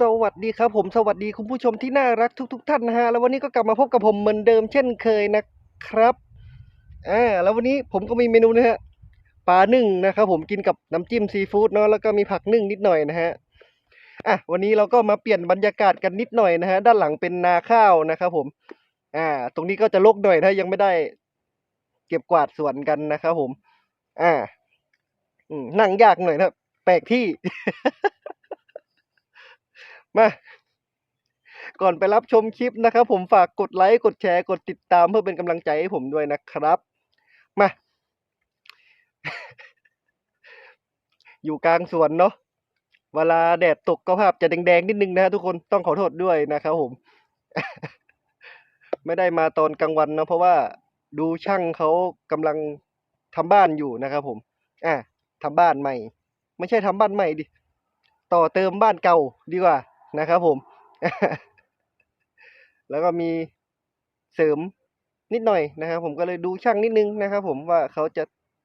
สวัสดีครับผมสวัสดีคุณผู้ชมที่น่ารักทุกๆท่านนะฮะแล้ววันนี้ก็กลับมาพบกับผมเหมือนเดิมเช่นเคยนะครับอ่าแล้ววันนี้ผมก็มีเมนูนะฮะปลานึ่งนะครับผมกินกับน้ำจิ้มซีฟู้ดเนาะแล้วก็มีผักนึ่งนิดหน่อยนะฮะอะวันนี้เราก็มาเปลี่ยนบรรยากาศกันนิดหน่อยนะฮะด้านหลังเป็นนาข้าวนะครับผมอ่า ตรงนี้ก็จะรกหน่อยถ้ายังไม่ได้ เก็บกวาดสวนกันนะครับผม อ่านั่งยากหน่อยนะแปลกที่ มา ก่อนไปรับชมคลิปนะครับ ผมฝากกดไลค์กดแชร์กดติดตามเพื่อเป็นกำลังใจให้ผมด้วยนะครับ มา อยู่กลางสวนเนาะเวลาแดดตกก็ภาพจะแดงๆนิดนึงนะฮะทุกคนต้องขอโทษด้วยนะครับผม ไม่ได้มาตอนกลางวันเนาะเพราะว่าดูช่างเขากำลังทำบ้านอยู่นะครับผม อะทำบ้านใหม่ ไม่ใช่ทำบ้านใหม่ดิ ต่อเติมบ้านเก่าดีกว่า นะครับผม แล้วก็มีเสริมนิดหน่อยนะครับ ผมก็เลยดูช่างนิดนึงนะครับ ผมว่าเขาจะ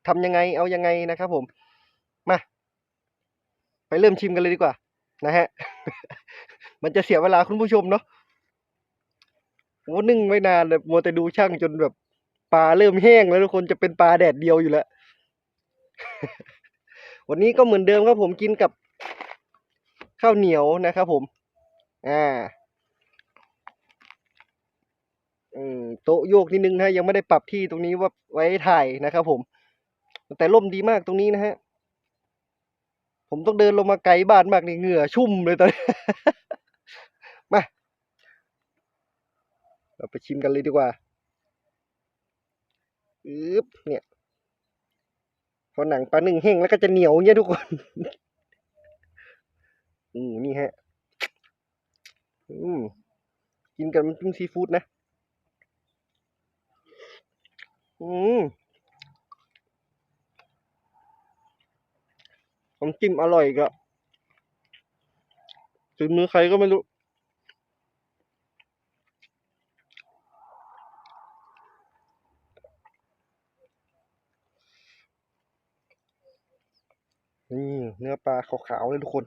ทำยังไงเอายังไงนะครับ ผมมาไปเริ่มชิมกันเลยดีกว่า นะฮะ มันจะเสียเวลาคุณผู้ชมเนาะโอ้นึ่งไว้นานเลยมัวแต่ดูช่างจนแบบปลาเริ่มแห้งแล้วทุกคนจะเป็นปลาแดดเดียวอยู่แล้ว วันนี้ก็เหมือนเดิมครับผมกินกับ ข้าวเหนียวนะครับผมอ่าอืมโต๊ะโยกนิดนึงนะฮะยังไม่ได้ปรับที่ตรงนี้ว่าไว้ถ่ายนะครับผม แต่ร่มดีมากตรงนี้นะฮะผมต้องเดินลงมาไกลบ้านมากนี่เหงื่อชุ่มเลยตอนนี้มาเราไปชิมกันเลยดีกว่าอึ๊บเนี่ยพอหนังปลาหนึ่งแห้งแล้วก็จะเหนียวเนี่ยทุกคน อืมนี่ฮะ อืมกินกับน้ำจิ้มซีฟู้ดนะ อืมน้ำจิ้มอร่อยอีก็ถึงมือใครก็ไม่รู้ นี่เนื้อปลาขาวๆเลยทุกคน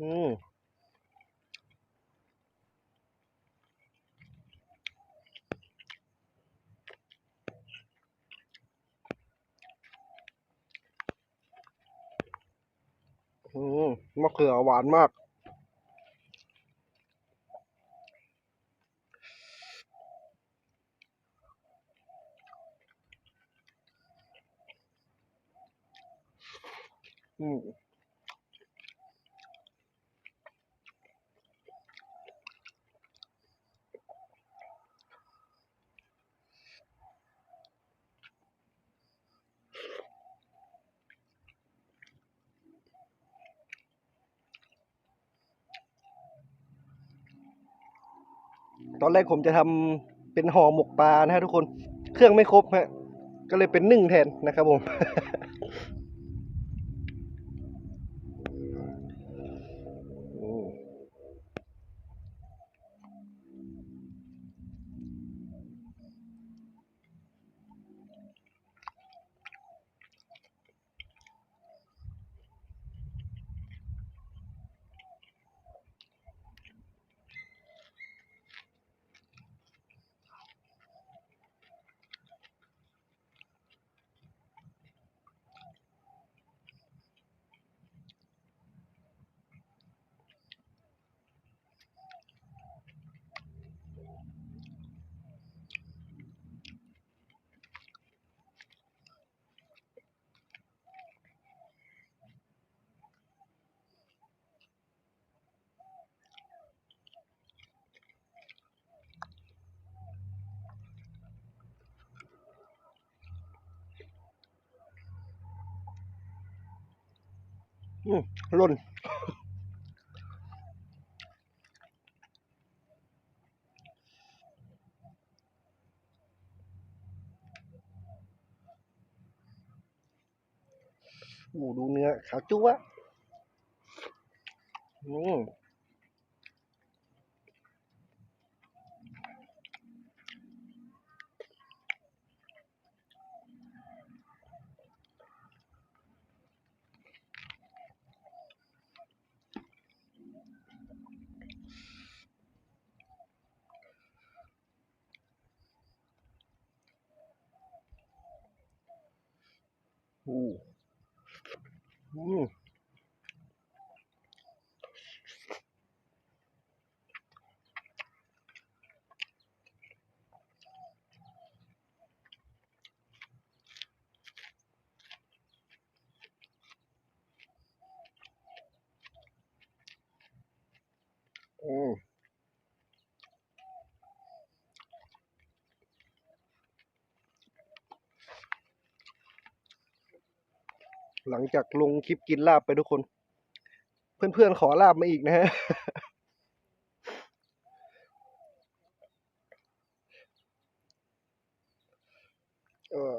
อืมอืมมะเขือหวานมาก อืม ต อนแรกผมจะทำเป็นห่อหมกปลานะฮะทุกคน เครื่องไม่ครบฮะ ก็เลยเป็นนึ่งแทนนะครับผม อืม อืมหล่นโอ้ดู เนื้อขาวจั๊วะอืม อู้อืมอืม หลังจากลงคลิปกินลาบไปทุกคน เพื่อนๆขอลาบมาอีกนะฮะเออ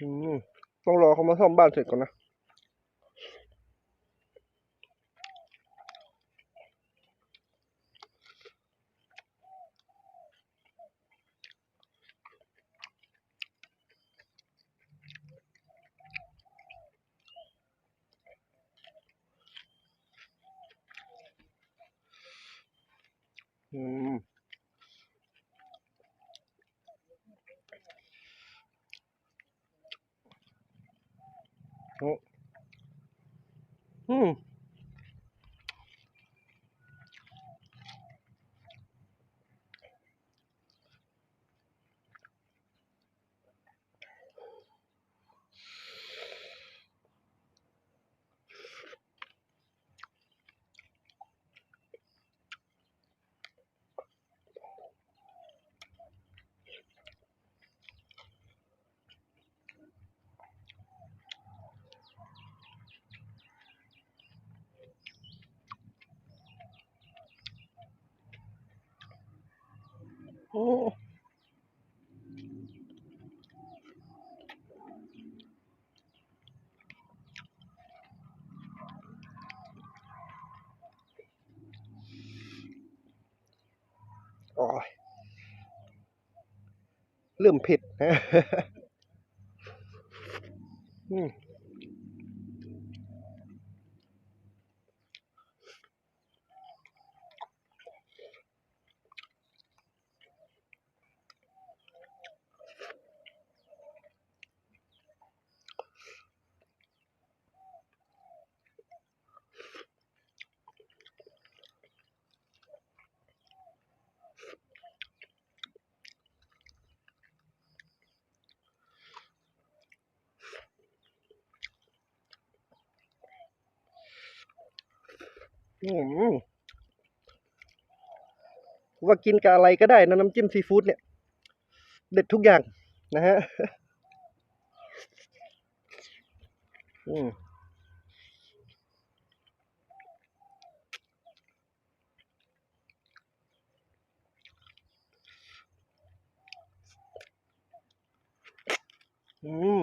อืมต้องรอเขามาซ่อมบ้านเสร็จก่อนนะ อืม โอ้อืม โอ้ยเริ่มเผ็ดฮะอืม อืม ว่ากินกับอะไรก็ได้นะน้ำจิ้มซีฟู้ดเนี่ย เด็ดทุกอย่างนะฮะอืมอืม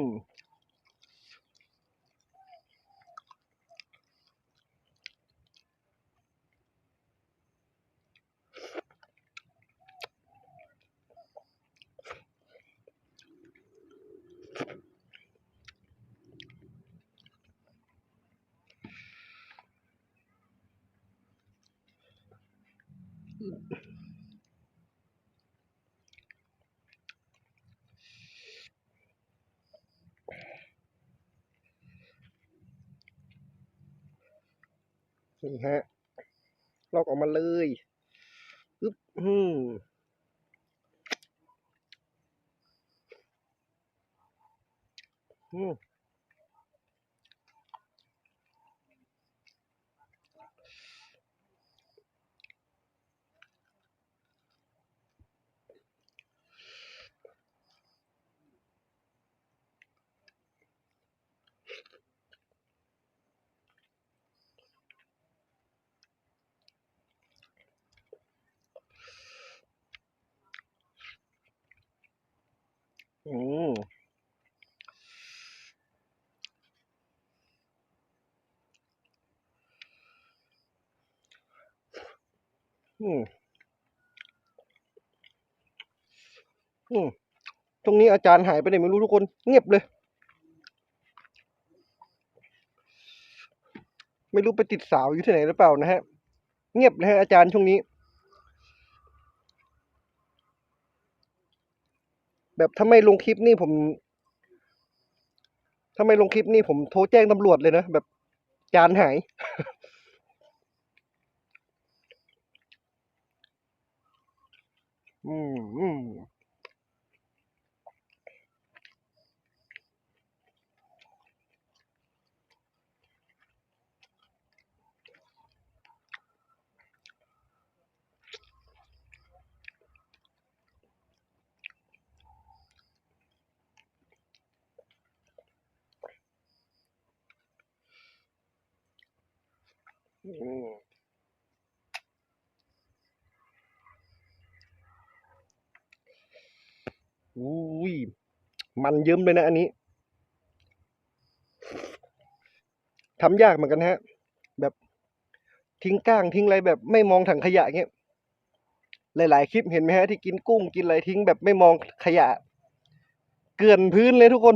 นี่ฮะ ลอกออกมาเลยอึ๊บอืมอืม อืม อืมอืมตรงนี้อาจารย์หายไปไหนไม่รู้ทุกคน เงียบเลย ไม่รู้ไปติดสาวอยู่ที่ไหนหรือเปล่านะฮะ เงียบนะฮะอาจารย์ช่วงนี้ แบบถ้าไม่ลงคลิปนี่ผมถ้าไม่ลงคลิปนี่ผมโทรแจ้งตำรวจเลยนะ แบบจานหาย อืม อุ้ยมันเยิ้มเลยนะอันนี้ทำยากเหมือนกันฮะ แบบทิ้งก้างทิ้งอะไรแบบไม่มองถังขยะเงี้ยหลาย ๆ คลิปเห็นไหมฮะที่กินกุ้งกินอะไรทิ้งแบบไม่มองขยะ เกลื่อนพื้นเลยทุกคน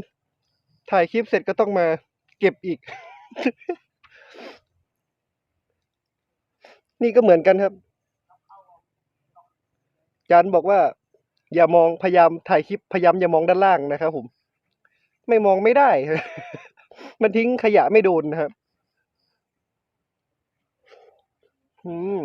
ถ่ายคลิปเสร็จก็ต้องมาเก็บอีก นี่ก็เหมือนกันครับ จานบอกว่า อย่ามองพยายามถ่ายคลิปพยายามอย่ามองด้านล่างนะครับผม ไม่มองไม่ได้ มันทิ้งขยะไม่โดนนะครับ อืม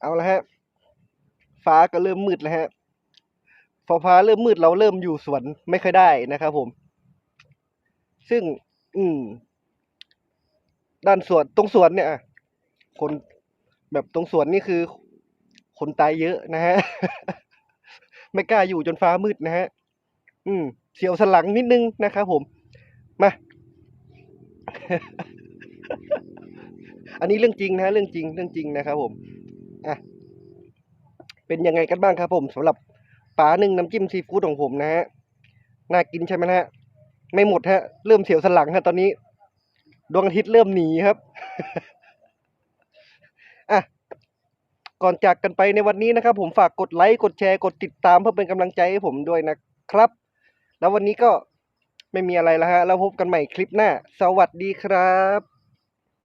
เอาละฮะ ฟ้า ก็เริ่มมืดแล้วฮะพอฟ้าเริ่มมืดเราเริ่มอยู่สวนไม่ค่อยได้นะครับผม ซึ่ง อืม ด้านสวนตรงสวนเนี่ยคนแบบตรงสวนนี่คือ คนตายเยอะนะฮะ ไม่กล้าอยู่จนฟ้ามืดนะฮะ อืม เสียวสลังนิดนึงนะครับผม มา อันนี้เรื่องจริงนะเรื่องจริงเรื่องจริงนะครับผม อะ เป็นยังไงกันบ้างครับผมสำหรับปลาหนึ่งน้ำจิ้มซีฟู้ดของผมนะฮะน่ากินใช่ไหมฮะ ไม่หมดฮะ เริ่มเสียวสลังฮะตอนนี้ ดวงอาทิตย์เริ่มหนีครับอะก่อนจากกันไปในวันนี้นะครับ ผมฝากกดไลค์กดแชร์กดติดตามเพื่อเป็นกำลังใจให้ผมด้วยนะครับ แล้ววันนี้ก็ไม่มีอะไรแล้วฮะ แล้วพบกันใหม่คลิปหน้า สวัสดีครับ